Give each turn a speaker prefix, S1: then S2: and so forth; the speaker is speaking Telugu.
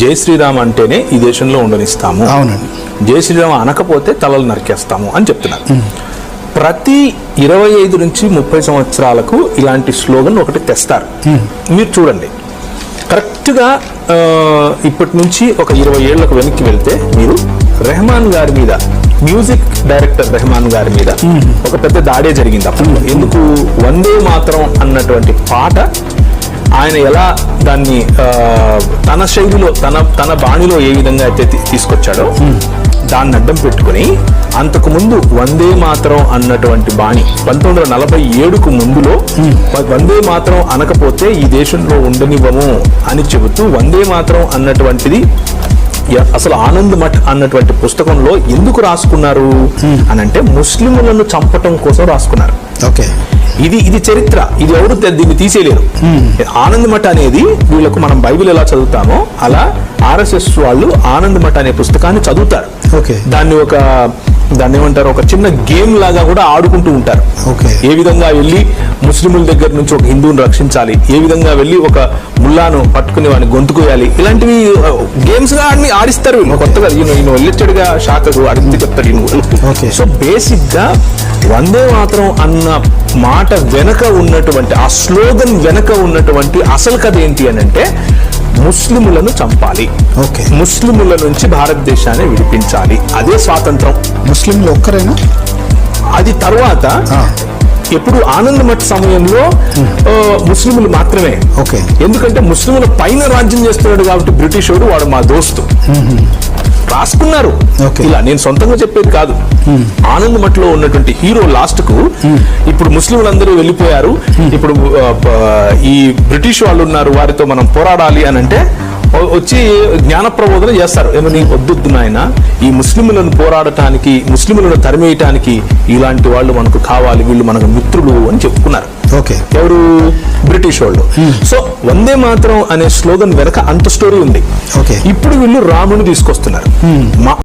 S1: జై శ్రీరామ్ అంటేనే ఈ దేశంలో ఉండనిస్తాము.
S2: అవునండి.
S1: జై శ్రీరామ్ అనకపోతే తలలు నరికేస్తాము అని చెప్తున్నారు. ప్రతి ఇరవై ఐదు నుంచి ముప్పై సంవత్సరాలకు ఇలాంటి స్లోగన్ ఒకటి తెస్తారు. మీరు చూడండి. కరెక్ట్గా ఇప్పటి నుంచి ఒక ఇరవై ఏళ్ళకు వెనక్కి వెళ్తే మీరు రెహమాన్ గారి మీద మ్యూజిక్ డైరెక్టర్ రెహమాన్ గారి మీద ఒక పెద్ద దాడే జరిగింది అప్పట్లో. ఎందుకు? వందే మాత్రం అన్నటువంటి పాట ఆయన ఎలా దాన్ని తన శైలిలో తన తన బాణిలో ఏ విధంగా అయితే తీసుకొచ్చాడో దాన్ని అడ్డం పెట్టుకుని అంతకు ముందు వందే మాత్రం అన్నటువంటి బాణి పంతొమ్మిది వందల నలభై ఏడుకు ముందులో వందే మాత్రం అనకపోతే ఈ దేశంలో ఉండనివ్వము అని చెబుతూ వందే మాత్రం అన్నటువంటిది అసలు ఆనంద్ మఠ్ అన్నటువంటి పుస్తకంలో ఎందుకు రాసుకున్నారు అని అంటే ముస్లింలను చంపటం కోసం రాసుకున్నారు.
S2: ఓకే.
S1: ఇది ఇది చరిత్ర. ఇది ఎవరు దీన్ని తీసేయలేరు. ఆనంద్ మఠ అనేది వీళ్ళకు మనం బైబిల్ ఎలా చదువుతామో అలా ఆర్ఎస్ఎస్ వాళ్ళు ఆనంద్ మఠ అనే పుస్తకాన్ని చదువుతారు.
S2: ఓకే.
S1: దాన్ని ఒక దాన్ని ఏమంటారు? ఒక చిన్న గేమ్ లాగా కూడా ఆడుకుంటూ ఉంటారు.
S2: ఓకే.
S1: ఏ విధంగా వెళ్ళి ముస్లిముల దగ్గర నుంచి ఒక హిందువుని రక్షించాలి? ఏ విధంగా వెళ్ళి ఒక ముల్లాను పట్టుకుని వాడిని గొంతుకోయాలి ఇలాంటివి గేమ్స్గా ఆడి ఆడిస్తారు. కొత్తగా ఈయన ఈయన వెళ్ళొచ్చాడుగా శాఖకు అడిగితే చెప్తారు ఈయన. సో బేసిక్గా వందే మాత్రం అన్న మాట వెనక ఉన్నటువంటి ఆ స్లోగన్ వెనక ఉన్నటువంటి అసలు కథ ఏంటి అని అంటే ముస్లిములను చంపాలి.
S2: ఓకే.
S1: ముస్లిముల నుంచి భారతదేశాన్ని విడిపించాలి. అదే స్వాతంత్రం.
S2: ముస్లింలు ఒక్కరేనా?
S1: అది తర్వాత ఎప్పుడు ఆనంద్ మఠ్ సమయంలో ముస్లిములు మాత్రమే.
S2: ఓకే.
S1: ఎందుకంటే ముస్లిముల పైన రాజ్యం చేస్తున్నాడు కాబట్టి బ్రిటిష్ వాడు వాడు మా దోస్తు. రాసుకున్నారు. ఇలా నేను సొంతంగా చెప్పేది కాదు. ఆనంద్ మఠ్లో ఉన్నటువంటి హీరో లాస్ట్కు ఇప్పుడు ముస్లింలందరూ వెళ్ళిపోయారు. ఇప్పుడు ఈ బ్రిటిష్ వాళ్ళు ఉన్నారు వారితో మనం పోరాడాలి అని అంటే వచ్చి జ్ఞాన ప్రబోధన చేస్తారు ఏమని వద్దొద్దు నాయన ఈ ముస్లింలను పోరాడటానికి ముస్లింలను తరిమేయటానికి ఇలాంటి వాళ్ళు మనకు కావాలి వీళ్ళు మనకు మిత్రులు అని చెప్పుకున్నారు.
S2: ఓకే.
S1: ఎవరు? బ్రిటిష్ వాళ్ళు. సో వందే మాత్రం అనే స్లోగన్ వెనక అంత స్టోరీ ఉంది.
S2: ఓకే.
S1: ఇప్పుడు వీళ్ళు రాముని తీసుకొస్తున్నారు. మా